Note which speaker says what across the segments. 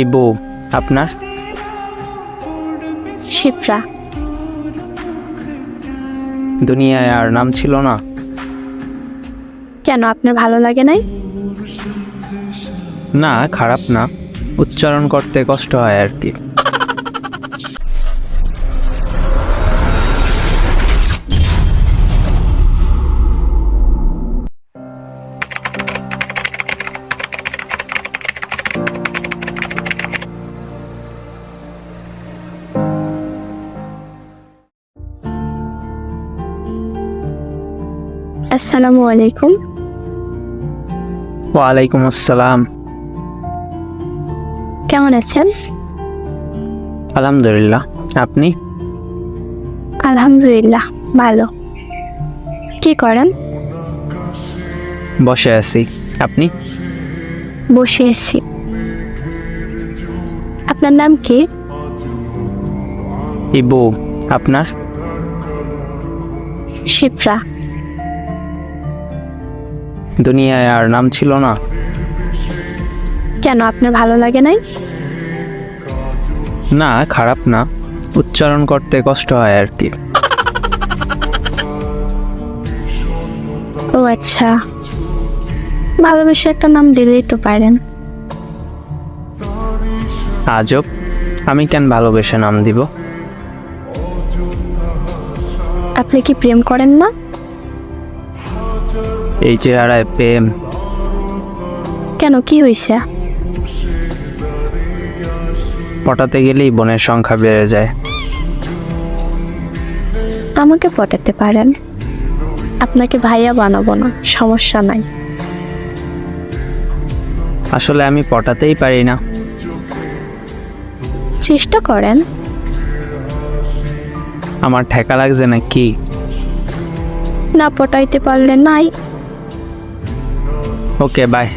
Speaker 1: ইবু আপনার?
Speaker 2: শিপ্রা।
Speaker 1: দুনিয়ায় আর নাম ছিল না।
Speaker 2: কেন আপনার ভালো লাগে নাই?
Speaker 1: না খারাপ না। উচ্চারণ করতে কষ্ট হয় আর কি।
Speaker 2: আসসালামু আলাইকুম।
Speaker 1: ওয়ালাইকুম আসসালাম।
Speaker 2: কেমন আছেন?
Speaker 1: আলহামদুলিল্লাহ। আপনি?
Speaker 2: আলহামদুলিল্লাহ ভালো। কি করেন?
Speaker 1: বসে আছি। আপনি?
Speaker 2: বসে আছি। আপনার নাম কি?
Speaker 1: ইবু। আপনার?
Speaker 2: শিপ্রা।
Speaker 1: দুনিয়ায় আর নাম ছিল না।
Speaker 2: কেন আপনার ভালো লাগে নাই?
Speaker 1: না খারাপ না। উচ্চারণ করতে কষ্ট হয় আর কি।
Speaker 2: ও আচ্ছা। ভালোবেসে একটা নাম দিলেই তো পারেন।
Speaker 1: আজব। আমি কেন ভালোবেসে নাম দিব?
Speaker 2: আপনি কি প্রেম করেন না?
Speaker 1: এই চেহারায় প্রেম
Speaker 2: কেন? কি হয়েছে
Speaker 1: পটাতে গেলেই বোনের সংখ্যা বেড়ে যায়।
Speaker 2: আমাকে পটাতে পারেন? আপনাকে ভাইয়া বানাবো না সমস্যা নাই।
Speaker 1: আসলে আমি পটাতেই পারি না।
Speaker 2: চেষ্টা করেন।
Speaker 1: আমার ঠেকা লাগছে না কি
Speaker 2: না পটাইতে পারলে নাই।
Speaker 1: ওকে বাই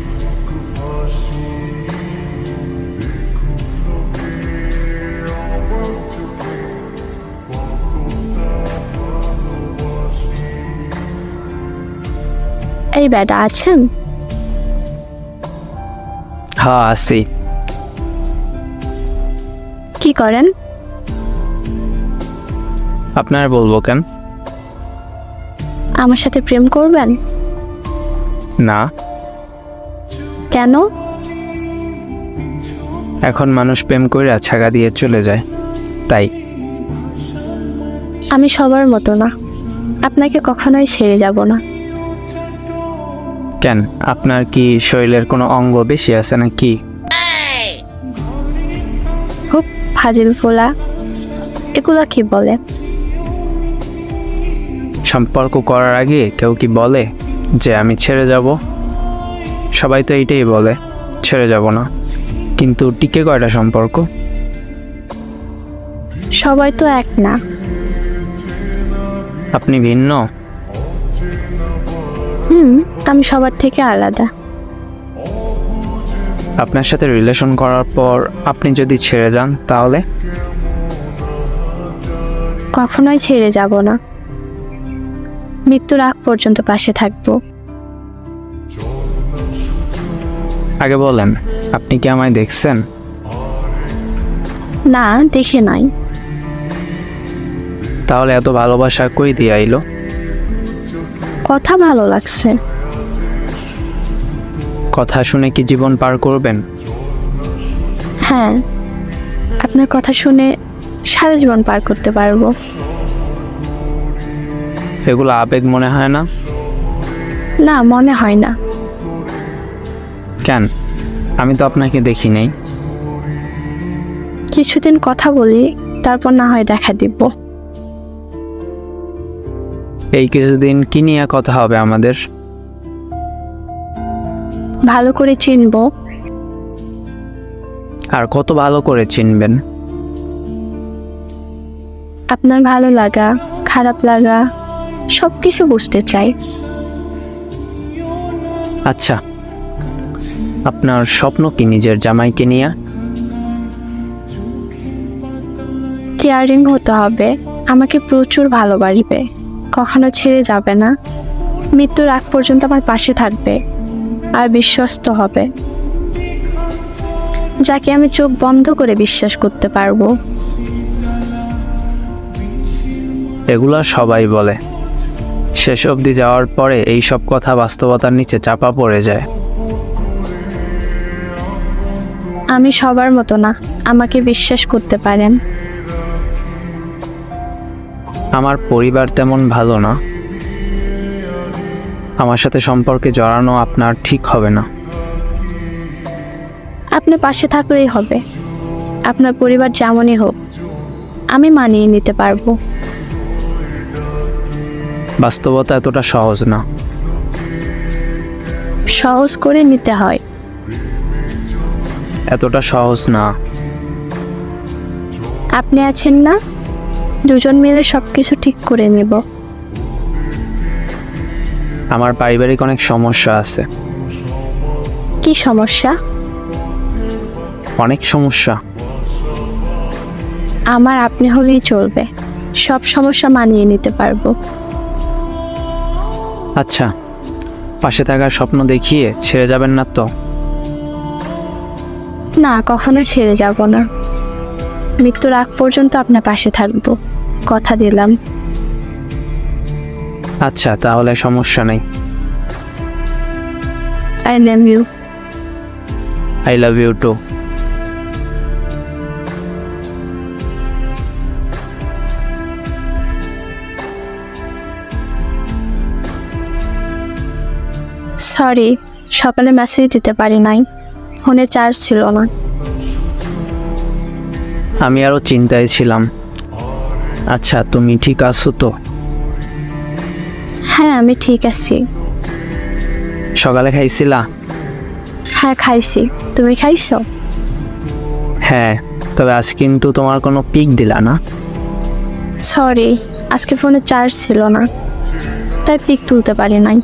Speaker 2: এই ব্যাডা আছেন?
Speaker 1: হ্যাঁ আসি
Speaker 2: কি করেন?
Speaker 1: আপনার বলব কেন?
Speaker 2: আমার সাথে প্রেম করবেন?
Speaker 1: না।
Speaker 2: কেন?
Speaker 1: এখন মানুষ প্রেম করে ছাগা দিয়ে চলে যায় তাই।
Speaker 2: আমি সবার মতো না। আপনাকে কখনোই ছেড়ে যাব না।
Speaker 1: কেন? আপনার কি শরীরের কোনো অঙ্গ বেশি আছে নাকি?
Speaker 2: খুব ফাজিল ফোলা। এগুলা কি বলে?
Speaker 1: সম্পর্ক করার আগে কেউ কি বলে যে আমি ছেড়ে যাব? সবাই তো এইটাই বলে ছেড়ে যাব না। কিন্তু টিকে কয়টা সম্পর্ক?
Speaker 2: সবাই তো এক না।
Speaker 1: আপনি ভিন্ন?
Speaker 2: হুম আমি সবার থেকে আলাদা।
Speaker 1: আপনার সাথে রিলেশন করার পর আপনি যদি ছেড়ে যান তাহলে?
Speaker 2: কখনোই ছেড়ে যাব না। মৃত্যুর আগ পর্যন্ত পাশে থাকব।
Speaker 1: আগে বলেন আপনি কি আমায় দেখছেন?
Speaker 2: না দেখে নাই।
Speaker 1: তাহলে এত ভালোবাসা কই দিয়ে আইলো?
Speaker 2: কথা ভালো লাগছে।
Speaker 1: কথা শুনে কি জীবন পার করবেন?
Speaker 2: হ্যাঁ আপনার কথা শুনে সারা জীবন পার করতে পারব।
Speaker 1: এগুলো আবেগ মনে হয় না?
Speaker 2: না মনে হয় না।
Speaker 1: কেন? আমি তো আপনাকে দেখি নাই।
Speaker 2: কিছুদিন কথা বলি তারপর না হয় দেখা দিব।
Speaker 1: এই কিছুদিন কি নিয়ে কথা হবে আমাদের?
Speaker 2: ভালো করে চিনব।
Speaker 1: আর কত ভালো করে চিনবেন?
Speaker 2: আপনার ভালো লাগা খারাপ লাগা সব কিছু বুঝতে চাই।
Speaker 1: আচ্ছা। আপনার স্বপ্ন কি নিজের জামাইকে নিয়ে?
Speaker 2: কেয়ারিং হতে হবে। আমাকে প্রচুর ভালোবাসবে। কখনো ছেড়ে যাবে না। মৃত্যুর আগ পর্যন্ত আমার পাশে থাকবে আর বিশ্বস্ত হবে। যাকে আমি চোখ বন্ধ করে বিশ্বাস করতে পারব।
Speaker 3: এগুলা সবাই বলে। শেষ অবধি যাওয়ার পরে এই সব কথা বাস্তবতার নিচে চাপা পড়ে যায়।
Speaker 2: আমি সবার মতো না আমাকে বিশ্বাস করতে পারেন।
Speaker 3: আমার পরিবার তেমন ভালো না। আমার সাথে সম্পর্কে জড়ানো আপনার ঠিক হবে না।
Speaker 2: আপনি পাশে থাকলেই হবে। আপনার পরিবার যেমনই হোক আমি মানিয়ে নিতে পারব।
Speaker 3: বাস্তবতা এতটা সহজ না।
Speaker 2: সহজ করে নিতে হয়।
Speaker 3: এতটা সহজ না।
Speaker 2: আপনি আছেন না? দুজন মিলে সব কিছু ঠিক করে নেব।
Speaker 3: আমার পারিবারিক অনেক সমস্যা আছে।
Speaker 2: কি সমস্যা?
Speaker 3: অনেক সমস্যা।
Speaker 2: আমার আপনি হলেই চলবে। সব সমস্যা মানিয়ে নিতে পারব।
Speaker 3: আচ্ছা পাশে থাকার স্বপ্ন দেখিয়ে ছেড়ে যাবেন না তো?
Speaker 2: না কখনো ছেড়ে যাব না। মৃত্যুর আগ পর্যন্ত আপনার পাশে থাকব। কথা দিলাম।
Speaker 3: আচ্ছা তাহলে সমস্যা নেই।
Speaker 2: I love you
Speaker 3: I love you too
Speaker 2: sorry সকালে মেসেজ দিতে পারি নাই। ফোনে চার্জ ছিল না
Speaker 3: আমি আরও চিন্তায় ছিলাম। আচ্ছা তুমি ঠিক আছো তো?
Speaker 2: হ্যাঁ আমি ঠিক আছি।
Speaker 3: সকালে খাইছিলা?
Speaker 2: হ্যাঁ খাইছি। তুমি খাইছো?
Speaker 3: হ্যাঁ তবে আজ কিন্তু তোমার কোনো পিক দিলা না।
Speaker 2: সরি আজকে ফোনে চার্জ ছিল না। তাই পিক তুলতে পারি নাই।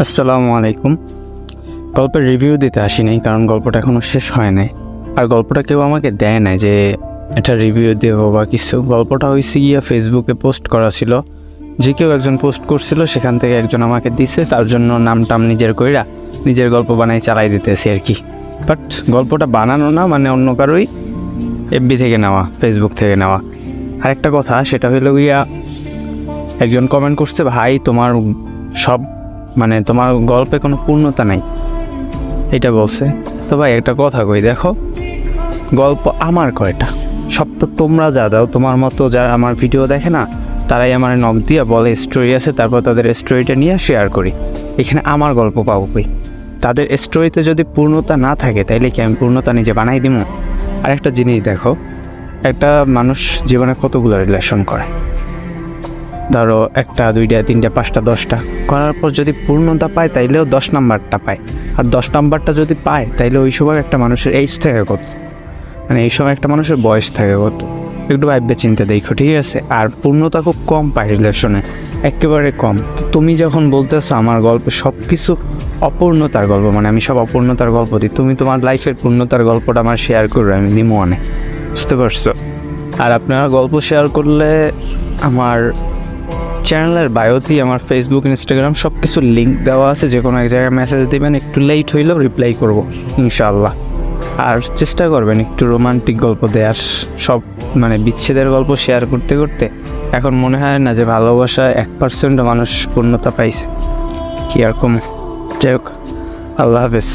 Speaker 1: আসসালামু আলাইকুম। গল্পের রিভিউ দিতে আসিনি কারণ গল্পটা এখনও শেষ হয় নাই। আর গল্পটা কেউ আমাকে দেয় না যে এটা রিভিউ দেবো বা কিছু। গল্পটা হয়েছে গিয়া ফেসবুকে পোস্ট করা ছিল। যে কেউ একজন পোস্ট করছিল, সেখান থেকে একজন আমাকে দিছে। তার জন্য নাম টাম নিজের কইরা নিজের গল্প বানাই চালাই দিতেছি আর কি। বাট গল্পটা বানানো না মানে অন্য কারোই এফবি থেকে নেওয়া ফেসবুক থেকে নেওয়া। আরেকটা কথা, সেটা হইল গিয়া একজন কমেন্ট করছে, ভাই, তোমার সব মানে তোমার গল্পে কোনো পূর্ণতা নাই। এটা বলছে। তো ভাই, একটা কথা কই, দেখো। গল্প আমার কয়টা? সব তো তোমরা যা দাও, তোমার মতো যারা আমার ভিডিও দেখে না, তারাই আমার নখ দিয়া বলে স্টোরি আছে, তারপর তাদের স্টোরিটা নিয়ে শেয়ার করি। এখানে আমার গল্প পাবো কই? তাদের স্টোরিতে যদি পূর্ণতা না থাকে, তাইলে কি আমি পূর্ণতা নিজে বানাই দিব আর একটা জিনিস দেখো, একটা মানুষ জীবনে কতগুলো রিলেশন করে? ধরো একটা, দুইটা, তিনটা, পাঁচটা, দশটা। করার পর যদি পূর্ণতা পায়, তাইলেও দশ নাম্বারটা পায়। আর দশ নাম্বারটা যদি পায় তাইলে ওই সময় একটা মানুষের এইজ থাকে কত? মানে এই সময় একটা মানুষের বয়স থাকে কত? একটু ভাববে চিন্তা দেখো, ঠিক আছে? আর পূর্ণতা খুব কম পায় রিলেশনে একেবারে কম। তুমি যখন বলতেছো আমার গল্পে সব কিছু অপূর্ণতার গল্প মানে আমি সব অপূর্ণতার গল্প দিই, তুমি তোমার লাইফের পূর্ণতার গল্পটা আমার শেয়ার করবে আমি নিমো অনেক। বুঝতে পারছ? আর আপনারা গল্প শেয়ার করলে আমার চ্যানেলের বায়োতেই আমার ফেসবুক ইনস্টাগ্রাম সব কিছু লিঙ্ক দেওয়া আছে। যে কোনো এক জায়গায় মেসেজ দিবেন, একটু লেট হইলেও রিপ্লাই করব, ইনশাআল্লাহ। আর চেষ্টা করবেন একটু রোমান্টিক গল্প দেওয়ার সব মানে বিচ্ছেদের গল্প শেয়ার করতে করতে। এখন মনে হয় না যে ভালোবাসা এক পার্সেন্ট মানুষ পূর্ণতা পাইছে। কি আর কম, যাই হোক, আল্লাহ হাফেজ।